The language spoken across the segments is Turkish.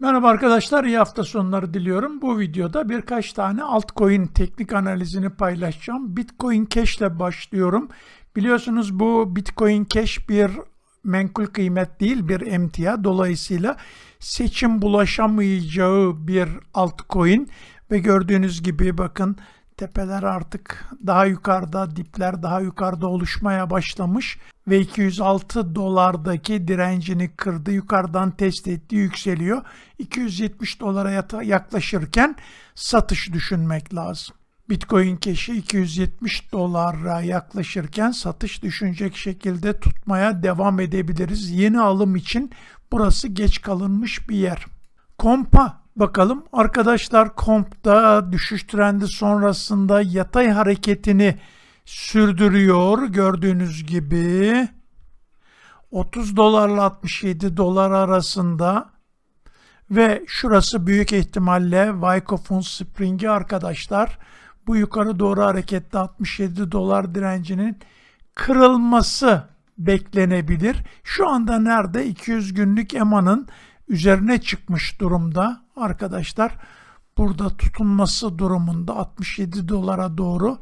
Merhaba arkadaşlar, iyi hafta sonları diliyorum. Bu videoda birkaç tane altcoin teknik analizini paylaşacağım. Bitcoin Cash ile başlıyorum. Biliyorsunuz bu Bitcoin Cash bir menkul kıymet değil, bir emtia. Dolayısıyla seçim bulaşamayacağı bir altcoin ve gördüğünüz gibi bakın tepeler artık daha yukarıda, dipler daha yukarıda oluşmaya başlamış ve 206 dolardaki direncini kırdı, yukarıdan test etti, yükseliyor. 270 dolara yaklaşırken satış düşünmek lazım. Bitcoin Cash'i 270 dolara yaklaşırken satış düşünecek şekilde tutmaya devam edebiliriz. Yeni alım için burası geç kalınmış bir yer. Kompa bakalım. Arkadaşlar kompta düşüş trendi sonrasında yatay hareketini sürdürüyor. Gördüğünüz gibi 30 dolarla 67 dolar arasında ve şurası büyük ihtimalle Wyckoff'un Spring'i arkadaşlar. Bu yukarı doğru harekette 67 dolar direncinin kırılması beklenebilir. Şu anda nerede? 200 günlük EMA'nın üzerine çıkmış durumda arkadaşlar. Burada tutunması durumunda 67 dolara doğru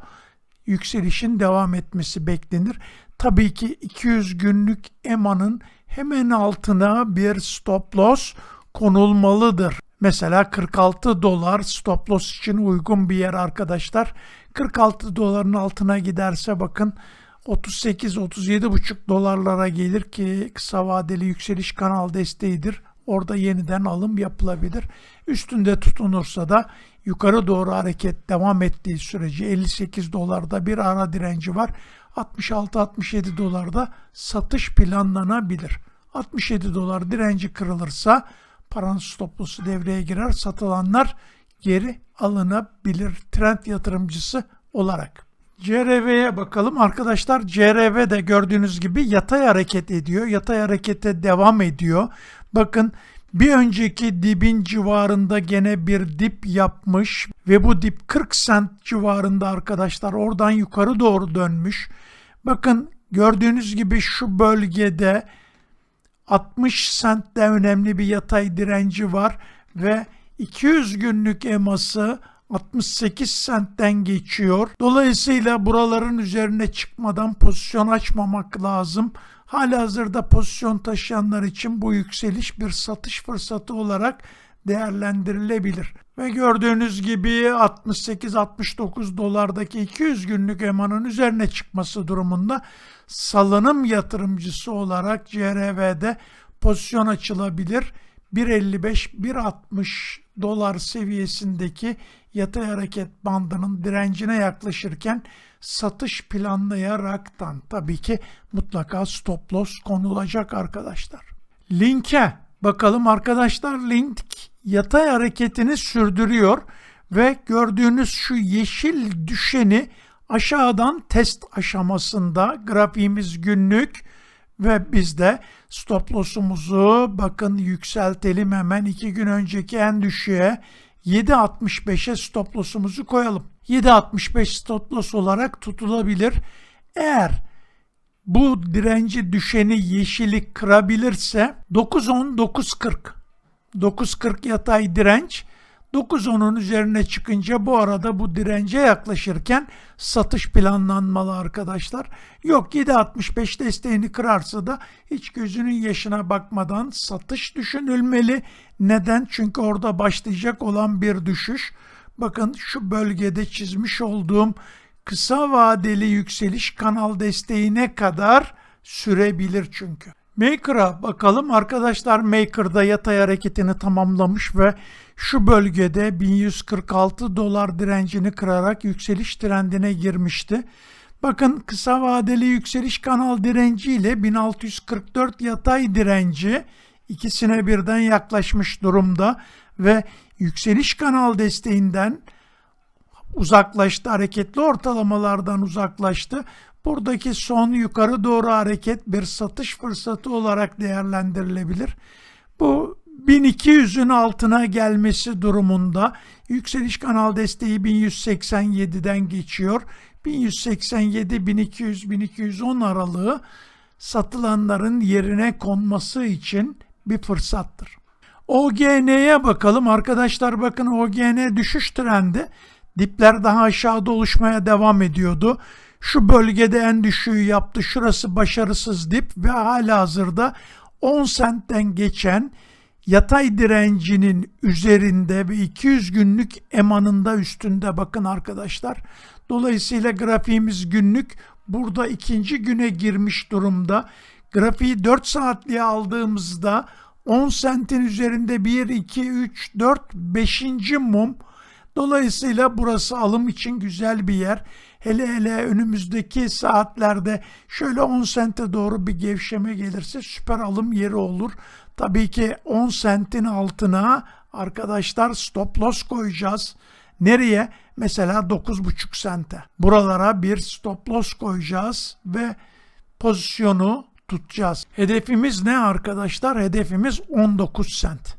yükselişin devam etmesi beklenir. Tabii ki 200 günlük EMA'nın hemen altına bir stop loss konulmalıdır. Mesela 46 dolar stop loss için uygun bir yer arkadaşlar. 46 doların altına giderse bakın 38-37,5 dolarlara gelir ki kısa vadeli yükseliş kanal desteğidir. Orada yeniden alım yapılabilir. Üstünde tutunursa da yukarı doğru hareket devam ettiği sürece 58 dolarda bir ara direnci var. 66-67 dolarda satış planlanabilir. 67 dolar direnci kırılırsa paranın stoplusu devreye girer. Satılanlar geri alınabilir trend yatırımcısı olarak. CRV'ye bakalım. Arkadaşlar CRV de gördüğünüz gibi yatay hareket ediyor. Yatay harekete devam ediyor. Bakın bir önceki dibin civarında gene bir dip yapmış ve bu dip 40 sent civarında arkadaşlar oradan yukarı doğru dönmüş. Bakın gördüğünüz gibi şu bölgede 60 sentte önemli bir yatay direnci var ve 200 günlük eması 68 sentten geçiyor. Dolayısıyla buraların üzerine çıkmadan pozisyon açmamak lazım. Halihazırda pozisyon taşıyanlar için bu yükseliş bir satış fırsatı olarak değerlendirilebilir. Ve gördüğünüz gibi 68-69 dolardaki 200 günlük emanın üzerine çıkması durumunda salınım yatırımcısı olarak CRV'de pozisyon açılabilir. 1.55-1.60 dolar seviyesindeki yatay hareket bandının direncine yaklaşırken satış planlayaraktan tabii ki mutlaka stop loss konulacak arkadaşlar. Linke bakalım arkadaşlar link yatay hareketini sürdürüyor ve gördüğünüz şu yeşil düşeni aşağıdan test aşamasında grafiğimiz günlük ve biz de stop loss'umuzu bakın yükseltelim hemen iki gün önceki en düşüğe 7.65'e stop loss'umuzu koyalım. 7.65 stop loss olarak tutulabilir. Eğer bu direnci düşeni yeşili kırabilirse 9.10 9.40 9.40 yatay direnç 9.10'un üzerine çıkınca bu arada bu dirence yaklaşırken satış planlanmalı arkadaşlar. Yok 7.65 desteğini kırarsa da hiç gözünün yaşına bakmadan satış düşünülmeli. Neden? Çünkü orada başlayacak olan bir düşüş. Bakın şu bölgede çizmiş olduğum kısa vadeli yükseliş kanal desteğine kadar sürebilir çünkü. Maker'a bakalım. Arkadaşlar Maker'da yatay hareketini tamamlamış ve şu bölgede 1146 dolar direncini kırarak yükseliş trendine girmişti. Bakın kısa vadeli yükseliş kanal direnci ile 1644 yatay direnci ikisine birden yaklaşmış durumda ve yükseliş kanal desteğinden uzaklaştı, hareketli ortalamalardan uzaklaştı. Buradaki son yukarı doğru hareket bir satış fırsatı olarak değerlendirilebilir. Bu 1200'ün altına gelmesi durumunda yükseliş kanal desteği 1187'den geçiyor. 1187 1200 1210 aralığı satılanların yerine konması için bir fırsattır. OGN'ye bakalım. Arkadaşlar bakın OGN düşüş trendi. Dipler daha aşağıda oluşmaya devam ediyordu. Şu bölgede en düşüğü yaptı. Şurası başarısız dip ve hala hazırda 10 sentten geçen yatay direncinin üzerinde ve 200 günlük emanında üstünde bakın arkadaşlar. Dolayısıyla grafiğimiz günlük burada ikinci güne girmiş durumda. Grafiği 4 saatliğe aldığımızda 10 sentin üzerinde 1, 2, 3, 4, 5. mum. Dolayısıyla burası alım için güzel bir yer. Hele hele önümüzdeki saatlerde şöyle 10 sente doğru bir gevşeme gelirse süper alım yeri olur. Tabii ki 10 sentin altına arkadaşlar stop loss koyacağız. Nereye? Mesela 9,5 sente. Buralara bir stop loss koyacağız ve pozisyonu tutacağız. Hedefimiz ne arkadaşlar? Hedefimiz 19 sent.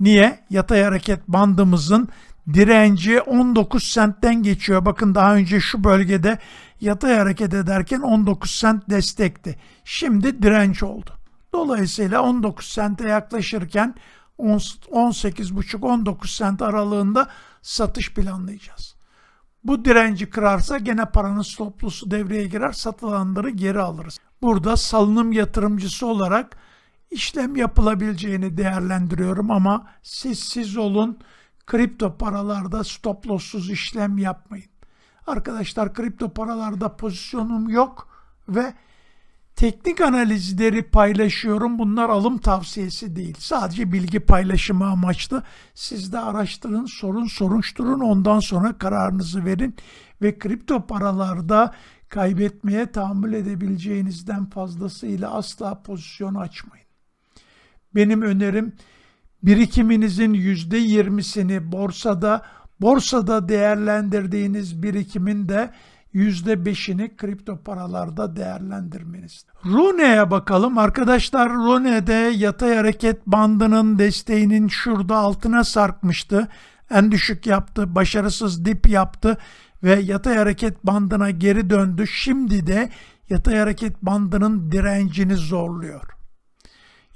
Niye? Yatay hareket bandımızın direnci 19 sentten geçiyor. Bakın daha önce şu bölgede yatay hareket ederken 19 sent destekti. Şimdi direnç oldu. Dolayısıyla 19 sente yaklaşırken 18,5-19 sent aralığında satış planlayacağız. Bu direnci kırarsa gene paranın stoplusu devreye girer, satılanları geri alırız. Burada salınım yatırımcısı olarak işlem yapılabileceğini değerlendiriyorum ama siz siz olun kripto paralarda stop loss'suz işlem yapmayın. Arkadaşlar kripto paralarda pozisyonum yok ve teknik analizleri paylaşıyorum. Bunlar alım tavsiyesi değil. Sadece bilgi paylaşımı amaçlı. Siz de araştırın, sorun, soruşturun. Ondan sonra kararınızı verin. Ve kripto paralarda kaybetmeye tahammül edebileceğinizden fazlasıyla asla pozisyon açmayın. Benim önerim birikiminizin %20'sini borsada, borsada değerlendirdiğiniz birikimin de %5'ini kripto paralarda değerlendirmeniz. Rune'ye bakalım. Arkadaşlar Rune'de yatay hareket bandının desteğinin şurada altına sarkmıştı. En düşük yaptı, başarısız dip yaptı ve yatay hareket bandına geri döndü. Şimdi de yatay hareket bandının direncini zorluyor.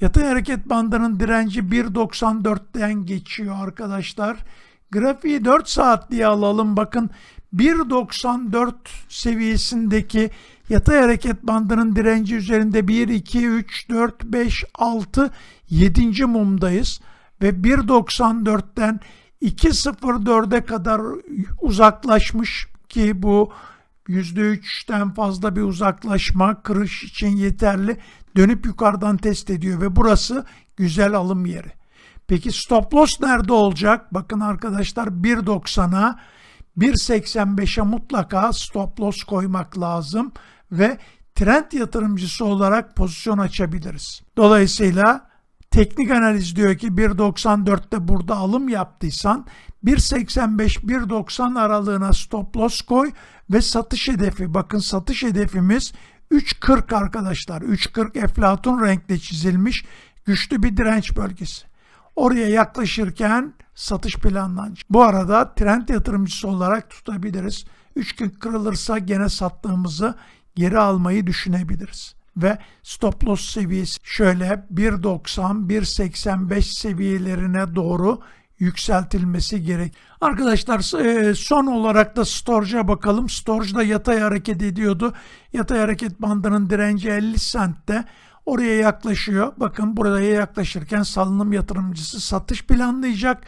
Yatay hareket bandının direnci 1.94'ten geçiyor arkadaşlar. Grafiği 4 saatliğe alalım. Bakın 1.94 seviyesindeki yatay hareket bandının direnci üzerinde 1, 2, 3, 4, 5, 6, 7. mumdayız. Ve 1.94'ten 2.04'e kadar uzaklaşmış ki bu %3'ten fazla bir uzaklaşma kırış için yeterli. Dönüp yukarıdan test ediyor ve burası güzel alım yeri. Peki stop loss nerede olacak? Bakın arkadaşlar 1.90'a 1.85'e mutlaka stop loss koymak lazım ve trend yatırımcısı olarak pozisyon açabiliriz. Dolayısıyla teknik analiz diyor ki 1.94'te burada alım yaptıysan 1.85-1.90 aralığına stop loss koy ve satış hedefi bakın satış hedefimiz 3.40 arkadaşlar 3.40 eflatun renkle çizilmiş güçlü bir direnç bölgesi. Oraya yaklaşırken satış planlanacak. Bu arada trend yatırımcısı olarak tutabiliriz. 3 gün kırılırsa gene sattığımızı geri almayı düşünebiliriz. Ve stop loss seviyesi şöyle 1.90 1.85 seviyelerine doğru yükseltilmesi gerek. Arkadaşlar e, son olarak da Storage'a bakalım. Storage'da yatay hareket ediyordu. Yatay hareket bandının direnci 50 centte. Oraya yaklaşıyor. Bakın buraya yaklaşırken salınım yatırımcısı satış planlayacak.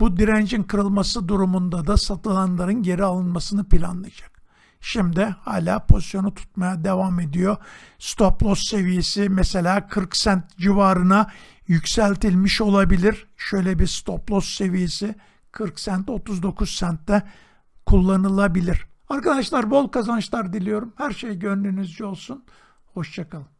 Bu direncin kırılması durumunda da satılanların geri alınmasını planlayacak. Şimdi hala pozisyonu tutmaya devam ediyor. Stop loss seviyesi mesela 40 cent civarına yükseltilmiş olabilir. Şöyle bir stop loss seviyesi 40 cent 39 centte kullanılabilir. Arkadaşlar bol kazançlar diliyorum. Her şey gönlünüzce olsun. Hoşçakalın.